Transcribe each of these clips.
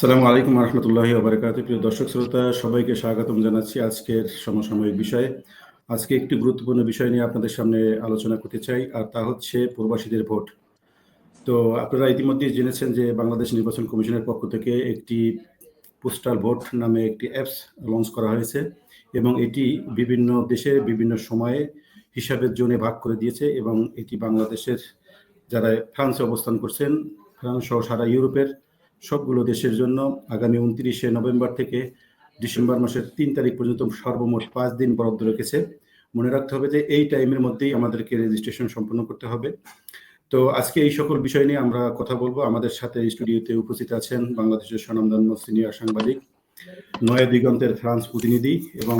সালামু আলাইকুম রহমতুল্লাহি ওবরাকাত প্রিয় দর্শক শ্রোতা, সবাইকে স্বাগতম জানাচ্ছি আজকের সমসাময়িক বিষয়ে। আজকে একটি গুরুত্বপূর্ণ বিষয় নিয়ে আপনাদের সামনে আলোচনা করতে চাই, আর তা হচ্ছে প্রবাসীদের ভোট। তো আপনারা ইতিমধ্যে জেনেছেন যে বাংলাদেশ নির্বাচন কমিশনের পক্ষ থেকে একটি পোস্টাল ভোট নামে একটি অ্যাপস লঞ্চ করা হয়েছে, এবং এটি বিভিন্ন দেশে বিভিন্ন সময়ে হিসাবের জোনে ভাগ করে দিয়েছে, এবং এটি বাংলাদেশের যারা ফ্রান্সে অবস্থান করছেন ফ্রান্স সহ সারা ইউরোপের সবগুলো দেশের জন্য আগামী উনত্রিশে নভেম্বর থেকে ডিসেম্বর মাসের তিন তারিখ পর্যন্ত সর্বমোট পাঁচ দিন বরাদ্দ রেখেছে। মনে রাখতে হবে যে এই টাইমের মধ্যেই আমাদেরকে রেজিস্ট্রেশন সম্পন্ন করতে হবে। তো আজকে এই সকল বিষয় নিয়ে আমরা কথা বলব। আমাদের সাথে স্টুডিওতে উপস্থিত আছেন বাংলাদেশের স্বনামধন্য সিনিয়র সাংবাদিক, নয়া দিগন্তের ফ্রান্স প্রতিনিধি এবং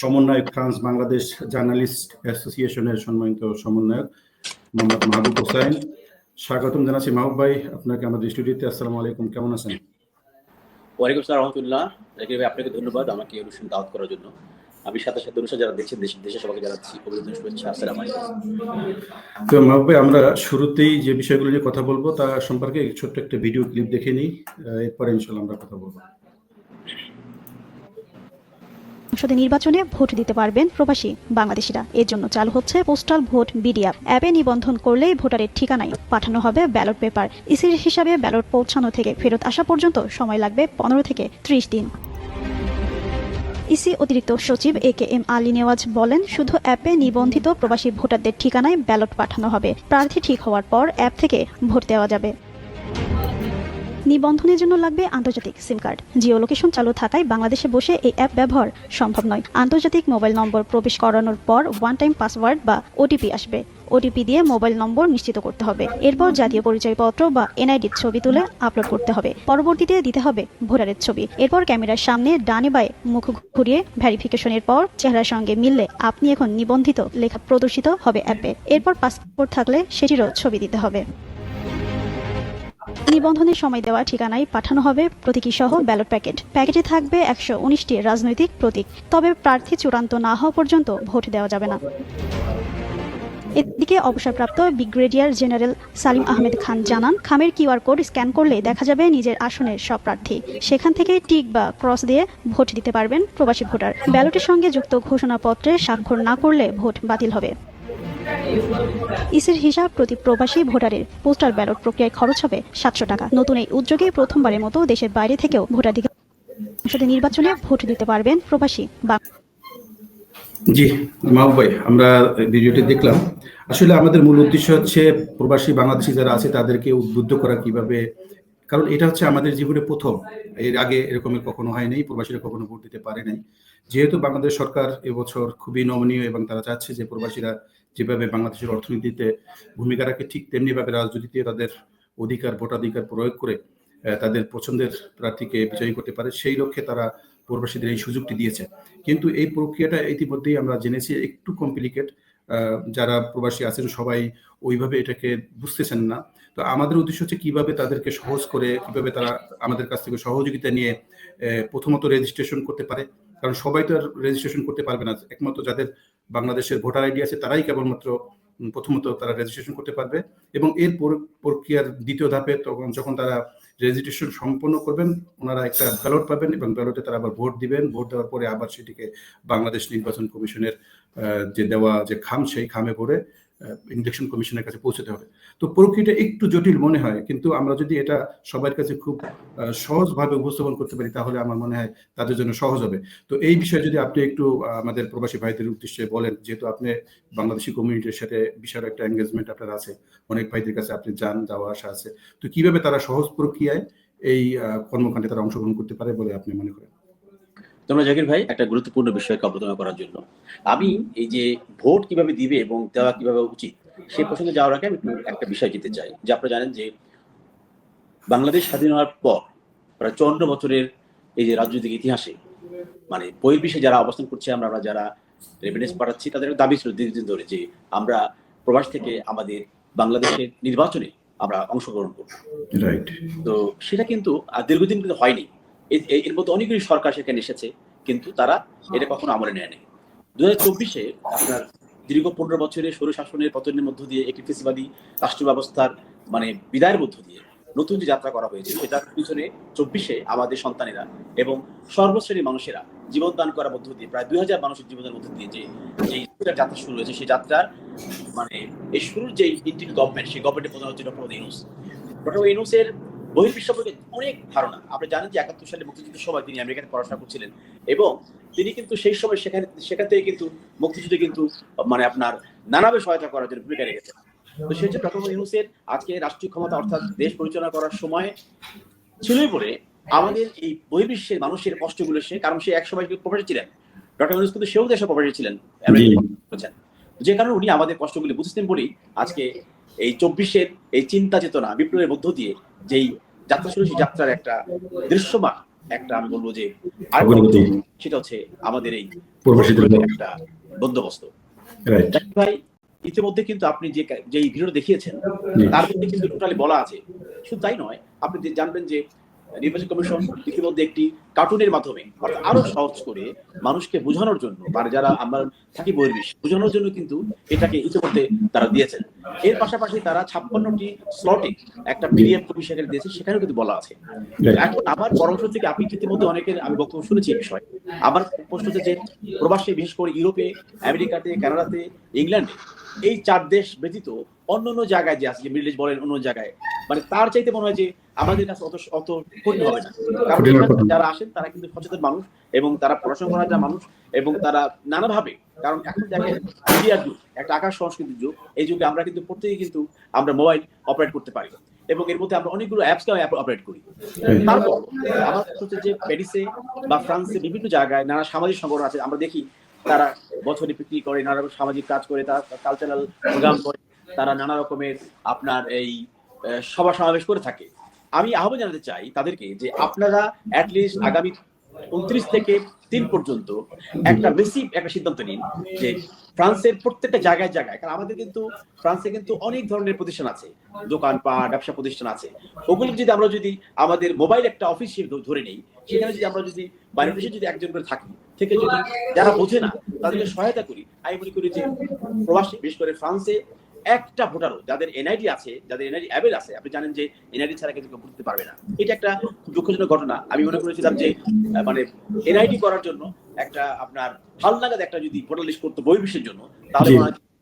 সমন্বয়ক ফ্রান্স বাংলাদেশ জার্নালিস্ট অ্যাসোসিয়েশনের সম্মানিত সমন্বয়ক মোহাম্মদ মাহবুব হোসাইন স্বাগতম জানাচ্ছি মাহবুব ভাই। আপনাকে আমাদের স্টুডিওতে আসসালামু আলাইকুম। কেমন আছেন? ওয়ালাইকুম আসসালাম রহমতুল্লাহ। জাকির ভাই আপনাকে ধন্যবাদ আমাকে অনুষ্ঠান দাওয়াত করার জন্য। আমি সাথে সাথে অনুষ্ঠান যারা দেখছেন দেশ দেশের সবাইকে জানাচ্ছি অভিনন্দন শুভেচ্ছা আসসালাম আলাইকুম। তো মাহবুব ভাই আমরা শুরুতেই যে বিষয়গুলো নিয়ে কথা বলব তা সম্পর্কে ছোট্ট একটা ভিডিও ক্লিপ দেখে নিই। এরপরে ইনশাল্লাহ আমরা কথা বলব। সংসদে নির্বাচনে ভোট দিতে পারবেন প্রবাসী বাংলাদেশিরা। এর জন্য চালু হচ্ছে পোস্টাল ভোট বিডিআপ অ্যাপে নিবন্ধন করলেই ভোটারের ঠিকানায় পাঠানো হবে ব্যালট পেপার। ইসির হিসাবে ব্যালট পৌঁছানো থেকে ফেরত আসা পর্যন্ত সময় লাগবে পনেরো থেকে ত্রিশ দিন। ইসি অতিরিক্ত সচিব A K M Ali Nawaz বলেন, শুধু অ্যাপে নিবন্ধিত প্রবাসী ভোটারদের ঠিকানায় ব্যালট পাঠানো হবে। প্রার্থী ঠিক হওয়ার পর অ্যাপ থেকে ভোট দেওয়া যাবে। নিবন্ধনের জন্য লাগবে আন্তর্জাতিক সিম কার্ড। জিও লোকেশন চালু থাকায় বাংলাদেশে বসে এই অ্যাপ ব্যবহার সম্ভব নয়। আন্তর্জাতিক মোবাইল নম্বর প্রবেশ করানোর পর ওয়ান টাইম পাসওয়ার্ড বা ওটিপি আসবে। ওটিপি দিয়ে মোবাইল নম্বর নিশ্চিত করতে হবে। এরপর জাতীয় পরিচয়পত্র বা এনআইডির ছবি তুলে আপলোড করতে হবে। পরবর্তীতে দিতে হবে ভোটারের ছবি। এরপর ক্যামেরার সামনে ডানে বায়ে মুখ ঘুরিয়ে ভেরিফিকেশনের পর চেহারার সঙ্গে মিললে আপনি এখন নিবন্ধিত লেখা প্রদর্শিত হবে অ্যাপে। এরপর পাসপোর্ট থাকলে সেটিরও ছবি দিতে হবে। নিবন্ধনের সময় দেওয়া ঠিকানায় পাঠানো হবে প্রতীকী সহ ব্যালট প্যাকেট। প্যাকেটে থাকবে একশো উনিশটি রাজনৈতিক প্রতীক। তবে প্রার্থী চূড়ান্ত না হওয়া পর্যন্ত ভোট দেওয়া যাবে না। এদিকে অবসরপ্রাপ্ত ব্রিগেডিয়ার জেনারেল সালিম আহমেদ খান জানান, খামের কিউআর কোড স্ক্যান করলে দেখা যাবে নিজের আসনের সব প্রার্থী। সেখান থেকে টিক বা ক্রস দিয়ে ভোট দিতে পারবেন প্রবাসী ভোটার। ব্যালটের সঙ্গে যুক্ত ঘোষণাপত্রে স্বাক্ষর না করলে ভোট বাতিল হবে। ইসির হিসাব প্রতি প্রবাসী ভোটারের পোস্টাল ব্যালট প্রক্রিয়ায় খরচ হবে সাতশো টাকা। নতুন এই উদ্যোগে প্রথমবারের মতো দেশের বাইরে থেকেও ভোটাধিকার সংসদে নির্বাচনে ভোট দিতে পারবেন প্রবাসী বা জি, মাহবুব ভাই, আমরা ভিডিওটি দেখলাম। আসলে আমাদের মূল উদ্দেশ্য হচ্ছে প্রবাসী বাংলাদেশি যারা আছে, তাদেরকে উদ্বুদ্ধ করা কীভাবে, কারণ এটা হচ্ছে আমাদের জীবনে প্রথম। এর আগে এরকমের কখনো হয় নাই প্রবাসীরা কখনো ভোট দিতে পারে নাই যেহেতু বাংলাদেশ সরকার এবছর খুবই নমনীয় এবং তারা চাচ্ছে যে প্রবাসীরা যেভাবে বাংলাদেশের অর্থনীতিতে ভূমিকা রাখে, ঠিক তেমনিভাবে রাজনীতিতে তাদের অধিকার, ভোটাধিকার প্রয়োগ করে তাদের পছন্দের প্রার্থীকে বিজয়ী করতে পারে, সেই লক্ষ্যে তারা প্রবাসীদের এই সুযোগটি দিয়েছে। কিন্তু এই প্রক্রিয়াটা ইতিমধ্যেই আমরা জেনেছি, একটু কমপ্লিকেট যারা প্রবাসী আছেন সবাই ওইভাবে এটাকে বুঝতেছেন না। তো আমাদের উদ্দেশ্য হচ্ছে কীভাবে তাদেরকে সহজ করে, কীভাবে তারা আমাদের কাছ থেকে সহযোগিতা নিয়ে প্রথমত রেজিস্ট্রেশন করতে পারে। কারণ সবাই তো আর রেজিস্ট্রেশন করতে পারবে না। একমাত্র যাদের বাংলাদেশের ভোটার আইডি আছে, তারাই কেবলমাত্র প্রথমত তারা রেজিস্ট্রেশন করতে পারবে এবং এর পর- প্রক্রিয়ার দ্বিতীয় ধাপে তখন, যখন তারা রেজিস্ট্রেশন সম্পন্ন করবেন, ওনারা একটা ব্যালট পাবেন এবং ব্যালটে তারা আবার ভোট দিবেন। ভোট দেওয়ার পরে আবার সেটিকে বাংলাদেশ নির্বাচন কমিশনের যে দেওয়া যে খাম, সেই খামে ভরে ইলেকশন কমিশনের কাছে পৌঁছতে হবে। তো প্রক্রিয়াটা একটু জটিল মনে হয়, কিন্তু আমরা যদি এটা সবার কাছে খুব সহজভাবে উপস্থাপন করতে পারি, তাহলে আমার মনে হয় তাদের জন্য সহজ হবে। তো এই বিষয়ে যদি আপনি একটু আমাদের প্রবাসী ভাইদের উদ্দেশ্যে বলেন, যেহেতু আপনি বাংলাদেশি কমিউনিটির সাথে বিশাল একটা এঙ্গেজমেন্ট আপনার আছে, অনেক ভাইদের কাছে আপনি যান যাওয়া আসা আছে, তো কীভাবে তারা সহজ প্রক্রিয়ায় এই কর্মকাণ্ডে তারা অংশগ্রহণ করতে পারে বলে আপনি মনে করেন? তোমরা জাকির ভাই একটা গুরুত্বপূর্ণ বিষয়কে অবতারণা করার জন্য। আমি এই যে ভোট কীভাবে দিবে এবং দেওয়া কীভাবে উচিত সেই প্রসঙ্গে যাওয়ার আগে আমি একটু বিষয় দিতে চাই যে আপনারা জানেন যে বাংলাদেশ স্বাধীন হওয়ার পর প্রায় চুয়ান্ন বছরের এই যে রাজনৈতিক ইতিহাসে মানে বহির্বিশ্বে যারা অবস্থান করছে আমরা আমরা যারা রেভিডেন্স পাঠাচ্ছি তাদের দাবি ছিল দীর্ঘদিন ধরে যে আমরা প্রবাস থেকে আমাদের বাংলাদেশের নির্বাচনে আমরা অংশগ্রহণ করব। তো সেটা কিন্তু দীর্ঘদিন কিন্তু হয়নি। এর মধ্যে অনেকগুলি সরকার সেখানে এসেছে কিন্তু তারা এটা কখনো আমলে নেয়নি। দু হাজার চব্বিশে আপনার দীর্ঘ পনেরো বছরের সৌর শাসনের পতনের মধ্য দিয়ে একটি ফেসিবাদী রাষ্ট্র ব্যবস্থার মানে বিদায়ের মধ্য দিয়ে নতুন যে যাত্রা করা হয়েছে সেটার পিছনে চব্বিশে আমাদের সন্তানেরা এবং সর্বশ্রেণীর মানুষেরা জীবন দান করার মধ্য দিয়ে প্রায় দুই হাজার মানুষের জীবনের মধ্য দিয়ে যে যাত্রা শুরু হয়েছে সেই যাত্রার মানে এই শুরুর যে ইন্ডিয়ান গভর্নমেন্ট সেই গভর্নমেন্টের প্রধান হচ্ছে ডক্টর ইউনুস। ডক্টর ইউনুসের বহির্বিশ্ব সম্পর্কে অনেক ধারণা। আপনি জানেন যে একাত্তর সালে মুক্তিযুদ্ধের সময় তিনি আমেরিকাতে পড়াশোনা করছিলেন এবং তিনি কিন্তু সেই সময় সেখানে সেখান থেকে কিন্তু মুক্তিযুদ্ধে কিন্তু মানে আপনার নানাভাবে সহায়তা করার জন্য ভূমিকা রেখেছেন। তো সেই জন্য ডক্টর ইউনুসের আজকে রাষ্ট্রীয় ক্ষমতা অর্থাৎ দেশ পরিচালনা করার সময় ছিলই বলে আমাদের এই বহির্বিশ্বের মানুষের কষ্টগুলো সে কারণ সে এক সময় প্রবাসী ছিলেন। ডক্টর ইউনুস কিন্তু সেও দেশে প্রবাসী ছিলেন। আমেরিকায়। যে কারণে উনি আমাদের কষ্টগুলি বুঝতেন বলেই আজকে এই চব্বিশের এই চিন্তা চেতনা বিপ্লবের মধ্য দিয়ে যেই যাত্রা শুরু সেই যাত্রার একটা দৃশ্যমান একটা আমি বলব যে সেটা হচ্ছে আমাদের এই একটা বন্দোবস্ত। ভাই ইতিমধ্যে কিন্তু আপনি যে যেই ভিডিওটা দেখিয়েছেন। তার মধ্যে কিন্তু টোটালি বলা আছে। শুধু তাই নয় আপনি যে জানবেন যে নির্বাচন কমিশন ইতিমধ্যে একটি কার্টুনের মাধ্যমে অর্থাৎ আরও সহজ করে মানুষকে বোঝানোর জন্য মানে যারা আমরা থাকি বহির্বিশ বোঝানোর জন্য কিন্তু এটাকে ইতিমধ্যে তারা দিয়েছেন। এর পাশাপাশি তারা ছাপ্পান্নটি স্লটে একটা পিডিএফ কপি সেখানে দিয়েছে সেখানেও কিন্তু বলা আছে। এখন আমার পরামর্শ থেকে আপনি ইতিমধ্যে অনেকের আমি বক্তব্য শুনেছি এই বিষয়ে আমার প্রশ্ন হচ্ছে যে প্রবাসী বিশেষ করে ইউরোপে আমেরিকাতে কানাডাতে ইংল্যান্ডে এই চার দেশ ব্যতীত অন্য অন্য জায়গায় যে আছে যে মিডল বলেন অন্য জায়গায়। মানে তার চাইতে মনে হয় যে আমাদের কাছে অত অত কঠিন হবে না। কারণ। যারা আসেন তারা কিন্তু সচেতন মানুষ এবং তারা পড়াশোনা করা যা মানুষ এবং তারা নানাভাবে কারণ এখন দেখেন মিডিয়ার যুগ একটা আকাশ সংস্কৃতির যুগ। এই যুগে আমরা কিন্তু প্রত্যেকেই কিন্তু আমরা মোবাইল অপারেট করতে পারি। এবং এর মধ্যে আমরা অনেকগুলো অ্যাপসকে অপারেট করি। তারপর আমার হচ্ছে যে প্যারিসে বা ফ্রান্সে বিভিন্ন জায়গায় নানা সামাজিক সংগঠন আছে। আমরা দেখি তারা বছরে বিক্রি করে নানা রকম সামাজিক কাজ করে তারা কালচারাল প্রোগ্রাম করে। তারা নানা রকমের আপনার এই সভা সমাবেশ করে থাকে। আমি আহ্বান জানাতে চাই তাদেরকে যে আপনারা অ্যাটলিস্ট আগামী উনত্রিশ থেকে তিন পর্যন্ত একটা বেশি একটা সিদ্ধান্ত নিন যে ফ্রান্সের প্রত্যেকটা জায়গায় জায়গায়, কারণ আমাদের কিন্তু, ফ্রান্সে কিন্তু অনেক ধরনের প্রতিষ্ঠান আছে দোকান পা ব্যবসা প্রতিষ্ঠান আছে। ওগুলো যদি আমরা যদি আমাদের মোবাইল একটা অফিস ধরে নেই, সেখানে যদি আমরা যদি বাইরের দেশে যদি একজন করে থাকি, থেকে যদি যারা বোঝে না, তাদেরকে সহায়তা করি। আমি মনে করি যে প্রবাসী, বিশেষ করে ফ্রান্সে একটা ভোটারও যাদের এনআইডি আছে যাদের এনআইডি অ্যাভেল আছে আপনি জানেন যে এনআইডি ছাড়া কিন্তু ভোট দিতে পারবে না। এটা একটা দুঃখজনক ঘটনা। আমি মনে করেছিলাম যে মানে এনআইডি করার জন্য একটা আপনার হালনাগাদ একটা যদি ভোটার লিস্ট করতো বহির্বিশ্বের জন্য তাহলে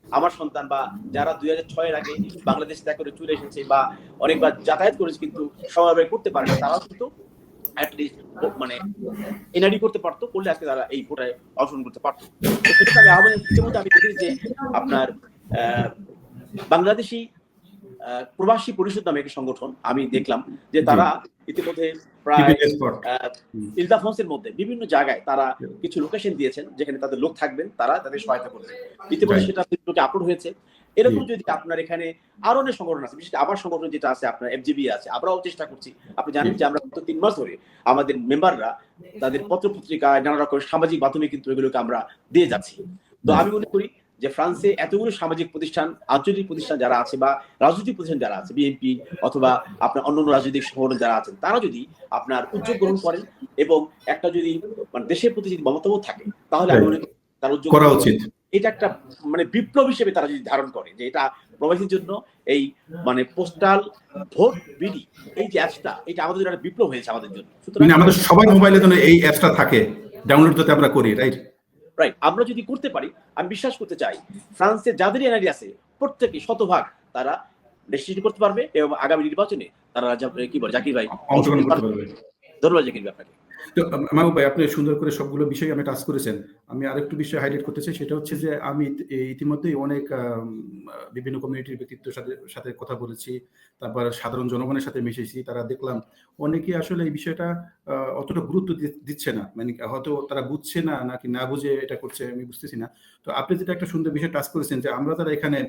আমার সন্তান বা যারা দুই হাজার ছয়ের আগে বাংলাদেশ ত্যাগ করে চলে এসেছে বা অনেকবার যাতায়াত করেছে কিন্তু সমাবেশ করতে পারে না তারাও কিন্তু মানে এনআইডি করতে পারতো করলে আজকে তারা এই ভোটায় অংশগ্রহণ করতে পারতো। আমি আহ্বান ইতিমধ্যে আমি দেখেছি যে আপনার আহ, বাংলাদেশি প্রবাসী পরিষদ নামে একটি সংগঠন আমি দেখলাম যে তারা ইতিমধ্যে প্রায় ইলদাফন্সের মধ্যে বিভিন্ন জায়গায় তারা কিছু লোকেশন দিয়েছেন যেখানে তাদের লোক থাকবেন তারা তাদের সহায়তা করবেন। ইতিমধ্যে সেটা ফেসবুকে আপলোড হয়েছে। এরকম যদি আপনার এখানে আরও অনেক সংগঠন আছে বিশেষ আবার সংগঠন যেটা আছে আপনার এফজিবি আছে আমরাও চেষ্টা করছি। আপনি জানেন যে আমরা গত তিন মাস ধরে আমাদের মেম্বাররা তাদের পত্র পত্রিকায় নানা রকম সামাজিক মাধ্যমে কিন্তু এগুলোকে আমরা দিয়ে যাচ্ছি। তো আমি মনে করি যে ফ্রান্সে এতগুলো সামাজিক প্রতিষ্ঠান আঞ্চলিক প্রতিষ্ঠান যারা আছে বা রাজনৈতিক প্রতিষ্ঠান যারা আছে বিএনপি অথবা আপনার অন্যান্য রাজনৈতিক সংগঠন যারা আছেন তারা যদি আপনার উদ্যোগ গ্রহণ করেন এবং একটা যদি মানে দেশের প্রতি যদি মমতাবোধ থাকে তাহলে আমি মনে করি তার উদ্যোগ করা উচিত। এটা একটা মানে বিপ্লব হিসেবে তারা যদি ধারণ করে যে এটা প্রবাসীর জন্য এই মানে পোস্টাল ভোট বিডি এই যে অ্যাপসটা এটা আমাদের জন্য একটা বিপ্লব হয়েছে আমাদের জন্য। সুতরাং মানে আমাদের সবার মোবাইলে যেন এই অ্যাপসটা থাকে ডাউনলোড যাতে আমরা করি রাইট? রাইট আমরা যদি করতে পারি আমি বিশ্বাস করতে চাই ফ্রান্সের যাদের এনআইডি আছে প্রত্যেকে শতভাগ তারা রেজিস্ট্রেশন করতে পারবে এবং আগামী নির্বাচনে তারা কি বলে জাকির ভাই? ধন্যবাদ জাকির ভাই আপনাকে। তো মাহবুব ভাই, আপনি সুন্দর করে সবগুলো বিষয় আমি টাচ করেছেন। আমি আরেকটু বিষয় হাইলাইট করতে চাই, সেটা হচ্ছে যে আমি ইতিমধ্যেই অনেক বিভিন্ন কমিউনিটির ব্যক্তিত্বের সাথে সাথে কথা বলেছি, তারপর সাধারণ জনগণের সাথে মিশেছি, তারা দেখলাম অনেকে আসলে এই বিষয়টা অতটা গুরুত্ব দিচ্ছে না। মানে হয়তো তারা বুঝছে না, নাকি না বুঝে এটা করছে, আমি বুঝতেছি না। তো আপনি যেটা একটা সুন্দর বিষয় টাচ করেছেন যে আমরা তারা এখানে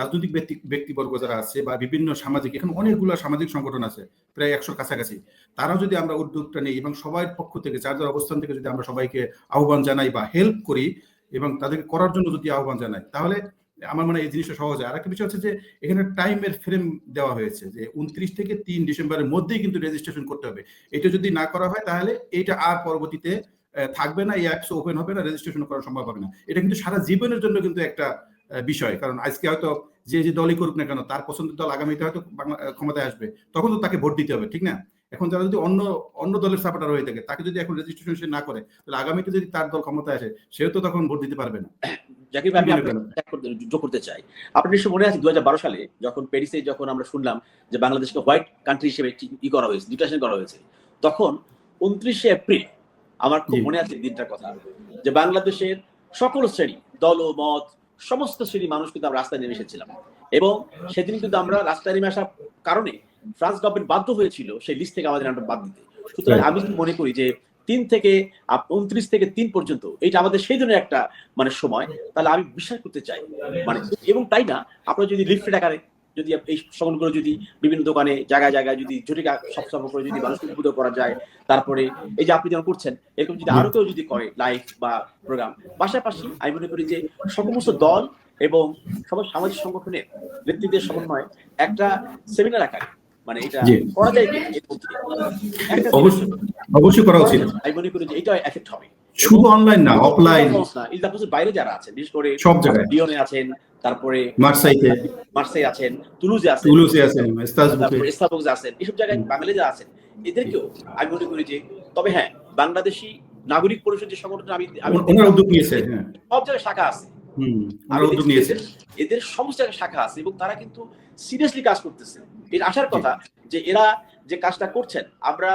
রাজনৈতিক ব্যক্তি ব্যক্তিবর্গ যারা আছে বা বিভিন্ন সামাজিক, এখানে অনেকগুলো সামাজিক সংগঠন আছে, প্রায় একশোর কাছাকাছি। তারাও যদি আমরা উদ্যোগটা নিই এবং সবার পক্ষ থেকে, যার যার অবস্থান থেকে যদি আমরা সবাইকে আহ্বান জানাই বা হেল্প করি এবং তাদেরকে করার জন্য যদি আহ্বান জানাই, তাহলে আমার মনে হয় এই জিনিসটা সহজ হয়। আর একটা বিষয় হচ্ছে যে, এখানে টাইমের ফ্রেম দেওয়া হয়েছে যে, উনত্রিশ থেকে তিন ডিসেম্বরের মধ্যেই কিন্তু রেজিস্ট্রেশন করতে হবে। এটা যদি না করা হয়, তাহলে এটা আর পরবর্তীতে থাকবে না, এই অ্যাপস ওপেন হবে না রেজিস্ট্রেশন করা সম্ভব হবে না। এটা কিন্তু সারা জীবনের জন্য কিন্তু একটা বিষয়। কারণ আজকে হয়তো যে যে দলই করুক না কেন তার পছন্দের দল আগামীতে হয়তো ক্ষমতায় আসবে। তখন তো তাকে ভোট দিতে হবে ঠিক না? এখন যারা যদি অন্য অন্য দলের সাপোর্টার হয়ে থাকে তাকে যদি এখন রেজিস্ট্রেশন সে না করে তাহলে আগামীতে যদি তার দল ক্ষমতায় আসে সেও তো তখন ভোট দিতে পারবে না। জাকির ভাই আমি করতে- যোগ করতে চাই। আপনার নিশ্চয় মনে আছে দু হাজার বারো সালে যখন প্যারিসে যখন আমরা শুনলাম যে বাংলাদেশকে হোয়াইট কান্ট্রি হিসেবে ই করা হয়েছে ডিক্লারেশন করা হয়েছে তখন উনত্রিশে এপ্রিল আমার খুব মনে আছে দিনটার কথা যে বাংলাদেশের সকল শ্রেণি দল ও মত সমস্ত শ্রেণির মানুষ কিন্তু আমরা রাস্তায় নেমে এসেছিলাম। এবং সেদিন কিন্তু আমরা রাস্তায় নেমে আসার কারণে ফ্রান্স গভর্নমেন্ট বাধ্য হয়েছিল সেই লিস্ট থেকে আমাদের নামটা বাদ দিতে। সুতরাং. আমি মনে করি যে তিন থেকে উনত্রিশ থেকে তিন পর্যন্ত এটা আমাদের সেই ধরনের একটা মানে সময়। তাহলে আমি বিশ্বাস করতে চাই। মানে এবং তাই না আপনারা যদি লিফলেট আকারে যদি এই সংগঠনগুলো যদি বিভিন্ন দোকানে জায়গায় জায়গায় যদি ঝটিকা সবসময় করে যদি মানুষকে উদ্বুদ্ধ করা যায় তারপরে এই যে আপনি যেমন করছেন এরকম যদি আরও কেউ যদি করে লাইভ বা প্রোগ্রাম পাশাপাশি আমি মনে করি যে সমস্ত দল এবং সব সামাজিক সংগঠনের নেতৃত্বের সমন্বয়ে একটা সেমিনার আকারে মানে এটা। করা যায় অবশ্যই করা উচিত। আমি মনে করি যে এটা এফেক্ট হবে। শুধু অনলাইন না অফলাইন বাইরে যারা আছেন বিশেষ করে সব জায়গায়। লিওনে আছেন তারপরে মার্সাইতে। মার্সেই আছেন তুলুজে আছেন তুলুসে আছেন আছেন এসব জায়গায় বাঙালি যারা আছেন এদেরকেও আমি মনে করি যে তবে হ্যাঁ বাংলাদেশি নাগরিক পরিষদ যে সংগঠন আমি ওনারা উদ্যোগ নিয়েছে হ্যাঁ। সব জায়গায় শাখা আছে। হুম আমি উদ্যোগ নিয়েছে। এদের- এদের সমস্ত জায়গায় শাখা আছে এবং তারা কিন্তু সিরিয়াসলি কাজ করতেছে। এর আসার কথা যে এরা যে কাজটা করছেন আমরা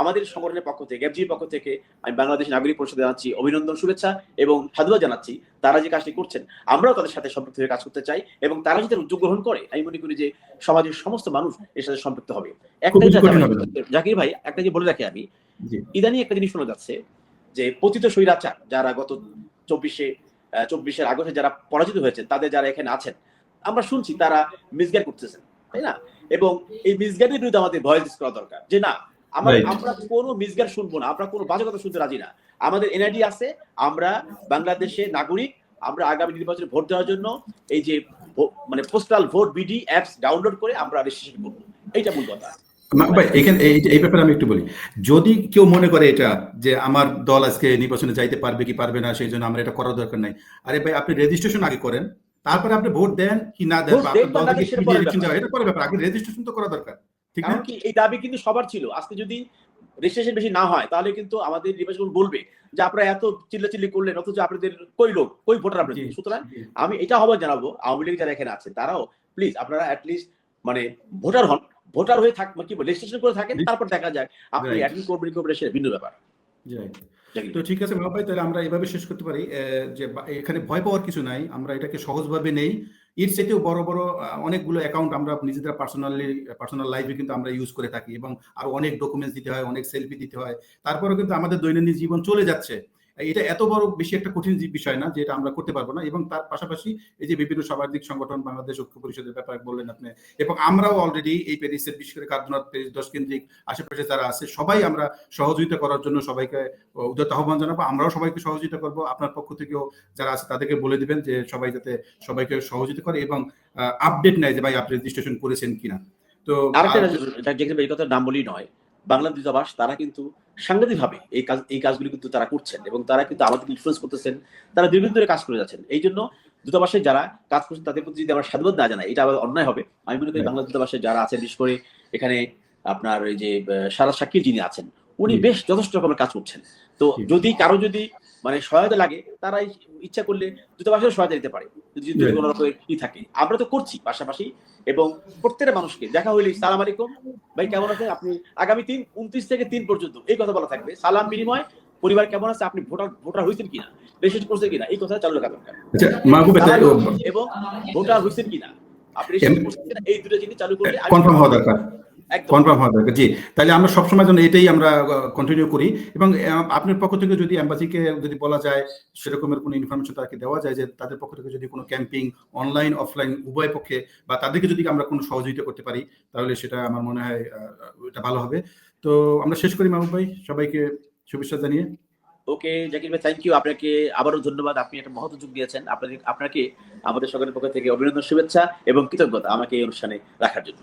আমাদের সংগঠনের পক্ষ থেকে এফজির পক্ষ থেকে আমি বাংলাদেশ নাগরিক পরিষদে জানাচ্ছি অভিনন্দন শুভেচ্ছা এবং সাধুবাদ জানাচ্ছি তারা যে কাজটি করছেন। আমরাও তাদের সাথে সম্পৃক্ত হয়ে কাজ করতে চাই এবং তারা যদি উদ্যোগ গ্রহণ করে আমি মনে করি যে সমাজের সমস্ত মানুষ এর সাথে সম্পৃক্ত হবে। একটা। জাকির ভাই একটা যে বলে রাখি আমি। ইদানিং একটা জিনিস শোনা যাচ্ছে যে পতিত স্বৈরাচার যারা গত চব্বিশে চব্বিশের আগস্টে যারা পরাজিত হয়েছেন তাদের যারা এখানে আছেন আমরা শুনছি তারা মিসগাইড করতেছেন তাই না? এবং এই মিসগাইডের বিরুদ্ধে আমাদের ভয়েস করা দরকার যে না আমরা. আমরা কোনো মিসগাইড শুনব না আমরা কোনো বাজে কথা শুনতে রাজি না। আমাদের এনআইডি আছে আমরা বাংলাদেশের নাগরিক আমরা আগামী নির্বাচনে ভোট দেওয়ার জন্য এই যে মানে postal vote BD apps download করে আমরা রেজিস্ট্রেশন করব। এইটা মূল কথা। ভাই এখানে এই ব্যাপারে আমি একটু বলি। যদি কেউ মনে করে এটা যে আমার দল আজকে নির্বাচনে যাইতে পারবে কি পারবে না সেই জন্য আমার এটা করার দরকার নাই। আরে ভাই আপনি রেজিস্ট্রেশন আগে করেন তারপরে আপনি ভোট দেন কি না দেন। এটা পরের ব্যাপার। আগে রেজিস্ট্রেশন তো করা দরকার। কারণ কি এই দাবি কিন্তু সবার ছিল। আজকে যদি রেজিস্ট্রেশন বেশি না হয় তাহলে কিন্তু আমাদের নির্বাচন বলবে যে আপনারা এত চিল্লাচিল্লি করলেন অথচ আপনাদের কই লোক? কই ভোটার আপনাদের? সুতরাং আমি এটা আহ্বান জানাব আওয়ামী লীগ যারা এখানে আছেন তারাও প্লিজ আপনারা অ্যাটলিস্ট মানে ভোটার হন ভোটার হয়ে থাক কি রেজিস্ট্রেশন করে থাকেন তারপর দেখা যায় আপনি. অ্যাডমিট করবেন কি করবেন সেটা ভিন্ন ব্যাপার। তো ঠিক আছে তাহলে আমরা এভাবে শেষ করতে পারি যে এখানে ভয় পাওয়ার কিছু নাই আমরা এটাকে সহজভাবে নেই। এর চাইতেও বড় বড় অনেকগুলো অ্যাকাউন্ট আমরা নিজেদের পার্সোনালি পার্সোনাল লাইফে কিন্তু আমরা ইউজ করে থাকি এবং আরও অনেক ডকুমেন্টস দিতে হয়, অনেক সেলফি দিতে হয়। তারপরেও কিন্তু আমাদের দৈনন্দিন জীবন চলে যাচ্ছে। এটা এত বড় বেশি একটা কঠিন বিষয় না যে এটা আমরা করতে পারব না। এবং তার পাশাপাশি এই যে বিভিন্ন সামাজিক সংগঠন বাংলাদেশ ঐক্য পরিষদের ব্যাপারে বললেন আপনি এবং আমরাও অলরেডি এই প্যারিসের বিশেষ করে কার্দনাথ প্যারিস দশ কেন্দ্রিক আশেপাশে যারা আছে সবাই আমরা সহযোগিতা করার জন্য সবাইকে উদ্যত আহ্বান জানাব। আমরাও সবাইকে সহযোগিতা করব। আপনার পক্ষ থেকেও যারা আছে তাদেরকে বলে দিবেন যে সবাই যাতে সবাইকে সহযোগিতা করে এবং আপডেট নেয় যে ভাই আপনি রেজিস্ট্রেশন করেছেন কিনা। তো এই নাম বলি নয়। বাংলা দূতাবাস তারা কিন্তু সাংঘাতিকভাবে এই কাজ এই কাজগুলি কিন্তু তারা করছেন এবং তারা কিন্তু আমাদেরকে ইনফ্লুয়েস করতেছেন। তারা দীর্ঘদিন ধরে কাজ করে যাচ্ছেন। এই জন্য দূতাবাসে যারা কাজ করছেন তাদের প্রতি যদি আমরা সাধুবাদ না জানাই এটা আবার অন্যায় হবে। আমি মনে করি বাংলা দূতাবাসে যারা আছেন বিশেষ করে এখানে আপনার এই যে সারা সাক্ষী যিনি আছেন উনি বেশ যথেষ্ট রকমের কাজ করছেন। তো যদি কারও যদি মানে সহায়তা লাগে তারা ইচ্ছা করলে দূতাবাসেও সহায়তা দিতে পারে যদি কোনো রকমের ই থাকে। আমরা তো করছি পাশাপাশি এবং প্রত্যেকটা মানুষকে। দেখা হইলে সালাম আলাইকুম। ভাই কেমন আছেন? আপনি আগামী তিন উনত্রিশ থেকে তিন পর্যন্ত এই কথা বলা থাকবে। সালাম বিনিময় পরিবার কেমন আছে? আপনি ভোটার ভোটার হয়েছেন কিনা? রেজিস্ট্রেশন করছেন কিনা? এই কথা চালু রাখা দরকার। আচ্ছা এবং ভোটার হয়েছেন কিনা? আপনি এই দুটো জিনিস চালু করলে কনফার্ম হওয়া দরকার। কনফার্ম হওয়া দরকার। জি তাহলে আমরা সবসময় যেন এটাই আমরা কন্টিনিউ করি। এবং আপনার পক্ষ থেকে যদি এম্বাসিকে যদি বলা যায় সেরকমের কোনো ইনফরমেশন তাকে দেওয়া যায় যে তাদের পক্ষ থেকে যদি কোনো ক্যাম্পিং অনলাইন অফলাইন উভয় পক্ষে বা তাদেরকে যদি আমরা কোনো সহযোগিতা করতে পারি তাহলে সেটা আমার মনে হয় আহ, এটা ভালো হবে। তো আমরা শেষ করি মাহবুব ভাই। সবাইকে শুভেচ্ছা জানিয়ে। ওকে জাকির ভাই থ্যাংক ইউ আপনাকে আবারও ধন্যবাদ। আপনি একটা মহৎ যোগ দিয়েছেন আপনাদের আপনাকে আমাদের সকলের পক্ষ থেকে অভিনন্দন শুভেচ্ছা এবং কৃতজ্ঞতা আমাকে এই অনুষ্ঠানে রাখার জন্য।